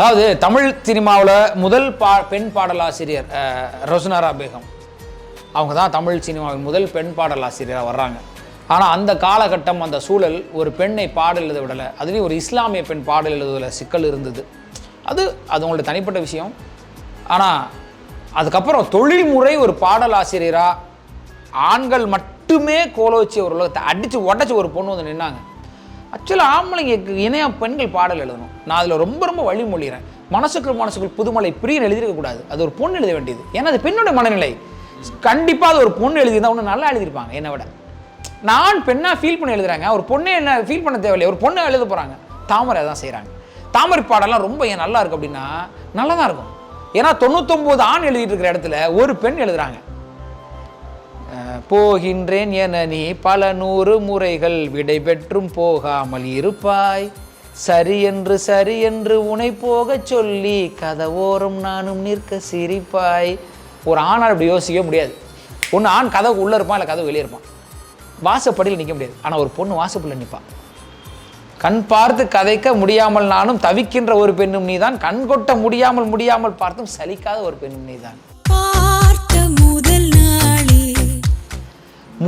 அதாவது தமிழ் சினிமாவில் முதல் பா பெண் பாடலாசிரியர் ரோசனாரா பேகம். அவங்க தான் தமிழ் சினிமாவின் முதல் பெண் பாடலாசிரியராக வர்றாங்க. ஆனால் அந்த காலகட்டம் அந்த சூழல் ஒரு பெண்ணை பாடல் எழுத விடலை. அதுலேயும் ஒரு இஸ்லாமிய பெண் பாடல் எழுதுவதில் சிக்கல் இருந்தது. அது அது உங்களோட தனிப்பட்ட விஷயம். ஆனால் அதுக்கப்புறம் தொழில்முறை ஒரு பாடலாசிரியராக ஆண்கள் மட்டுமே கோல வச்சு ஒரு உலகத்தை அடித்து உடச்சி ஒரு பொண்ணு வந்து நின்னாங்க. ஆக்சுவலாக ஆம்பளைங்களுக்கு இணையாக பெண்கள் பாடல் எழுதணும். நான் அதில் ரொம்ப ரொம்ப வழிமொழிகிறேன் மனசுக்குள் மனசுக்குள் புதுமலை பிரியன் எழுதியிருக்கக்கூடாது அது ஒரு பொண்ணு எழுத வேண்டியது. ஏன்னா அது பெண்ணோட மனநிலை. கண்டிப்பாக அது ஒரு பொண்ணு எழுதியிருந்தா ஒன்று நல்லா எழுதியிருப்பாங்க என்னை விட. நான் பெண்ணாக ஃபீல் பண்ணி எழுதுறாங்க. ஒரு பொண்ணே என்ன ஃபீல் பண்ண தேவையில்லை. ஒரு பொண்ணை எழுத போகிறாங்க தாமரை தான் செய்கிறாங்க தாமரை பாடலாம் ரொம்ப ஏன் நல்லா இருக்கு அப்படின்னா நல்லா தான் இருக்கும். ஏன்னா தொண்ணூத்தொம்பது ஆண் எழுதிட்டு இருக்கிற இடத்துல ஒரு பெண் எழுதுறாங்க. போகின்றேன் என நீ பல நூறு முறைகள் விடை பெற்றும் போகாமல் இருப்பாய். சரி என்று சரி என்று உனை போகச் சொல்லி கதவோரம் நானும் நிற்க சிரிப்பாய். ஒரு ஆணால் அப்படி யோசிக்க முடியாது. ஒன்று ஆண் கதவுக்கு உள்ளே இருப்பான் இல்லை கதவு வெளியே இருப்பான். வாசப்படியில் நிற்க முடியாது. ஆனால் ஒரு பொண்ணு வாசப்படியில் நிற்பான் கண் பார்த்து கதைக்க முடியாமல் நானும் தவிக்கின்ற ஒரு பெண்ணும் நீதான். கண் கொட்ட முடியாமல் முடியாமல் பார்த்தும் சலிக்காத ஒரு பெண்ணும் நீதான்.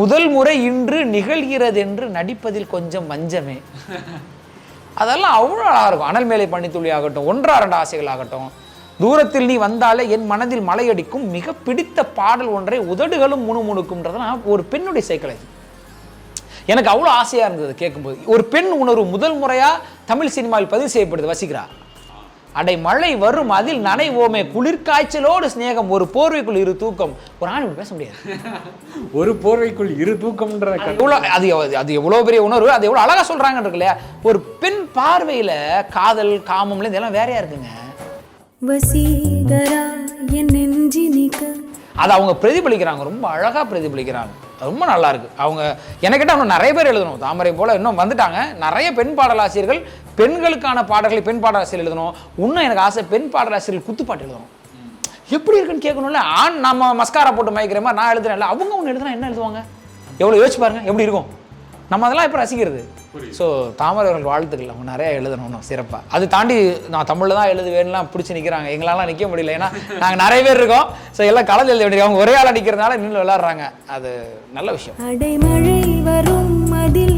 முதல் முறை இன்று நிகழ்கிறது என்று நடிப்பதில் கொஞ்சம் வஞ்சமே. அதெல்லாம் அவ்வளோ அழகாக இருக்கும். அனல் மேலே பனித்துளி ஆகட்டும் ஒன்றா ரெண்டு ஆசைகள் ஆகட்டும். தூரத்தில் நீ வந்தாலே என் மனதில் மலையடிக்கும் மிக பிடித்த பாடல் ஒன்றை உதடுகளும் முணுமுணுக்கும்ன்றதெல்லாம் ஒரு பெண்ணுடைய சைக்கலாஜி எனக்கு அவ்வளோ ஆசையாக இருந்தது கேட்கும்போது. ஒரு பெண் உணர்வு முதல் முறையாக தமிழ் சினிமாவில் பதிவு செய்யப்படுது வசிக்கிறா அடை மழை வரும் அதில் நனைவோமே. குளிர்காய்ச்சலோடு சிநேகம் ஒரு போர்வைக்குள் இரு தூக்கம். ஒரு ஆண் பேச முடியாது. ஒரு போர்வைக்குள் இரு தூக்கம்ன்ற அது எவ்வளோ அது அது எவ்வளோ பெரிய உணர்வு அது எவ்வளோ அழகாக சொல்கிறாங்க இருக்கு இல்லையா ஒரு பெண் பார்வையில் காதல் காமம்ல இதெல்லாம் வேறையா இருக்குங்க. வசீகரா என் நெஞ்சி நீக்க அதை அவங்க பிரதிபலிக்கிறாங்க ரொம்ப அழகாக பிரதிபலிக்கிறாங்க. ரொம்ப நல்லா இருக்கு. அவங்க எனக்கிட்ட இன்னும் நிறைய பேர் எழுதணும். தாமரை போல இன்னும் வந்துட்டாங்க. நிறைய பெண் பாடலாசிரியர்கள் பெண்களுக்கான பாடல்களை பெண் பாடலாசிரியர் எழுதணும். இன்னும் எனக்கு ஆசை பெண் பாடலாசிரியர்கள் குத்துப்பாட்டு எழுதணும். எப்படி இருக்குன்னு கேட்கணும்ல? ஆண் நம்ம மஸ்காரா போட்டு மயக்கிற மாதிரி நான் எழுதுறேன்ல. அவங்க ஒன்று எழுதுனா என்ன எழுதுவாங்க? எவ்வளோ யோசிச்சு பாருங்க. எப்படி இருக்கும்? நம்ம அதெல்லாம் இப்போ ரசிக்கிறது ஸோ தாமரை அவர்கள் வாழ்த்துக்கள். அவங்க நிறைய எழுதணும் சிறப்பாக அது தாண்டி நான் தமிழில் தான் எழுதுவேன்லாம் பிடிச்சி நிற்கிறாங்க எங்களாலாம் நிற்க முடியல. ஏன்னா நாங்கள் நிறைய பேர் இருக்கோம். ஸோ எல்லாம் கலந்து எழுத வேண்டியது. அவங்க ஒரே ஆளாக நிற்கிறதுனால நின்று விளாட்றாங்க அது நல்ல விஷயம். அடைமழை வரும் அதில்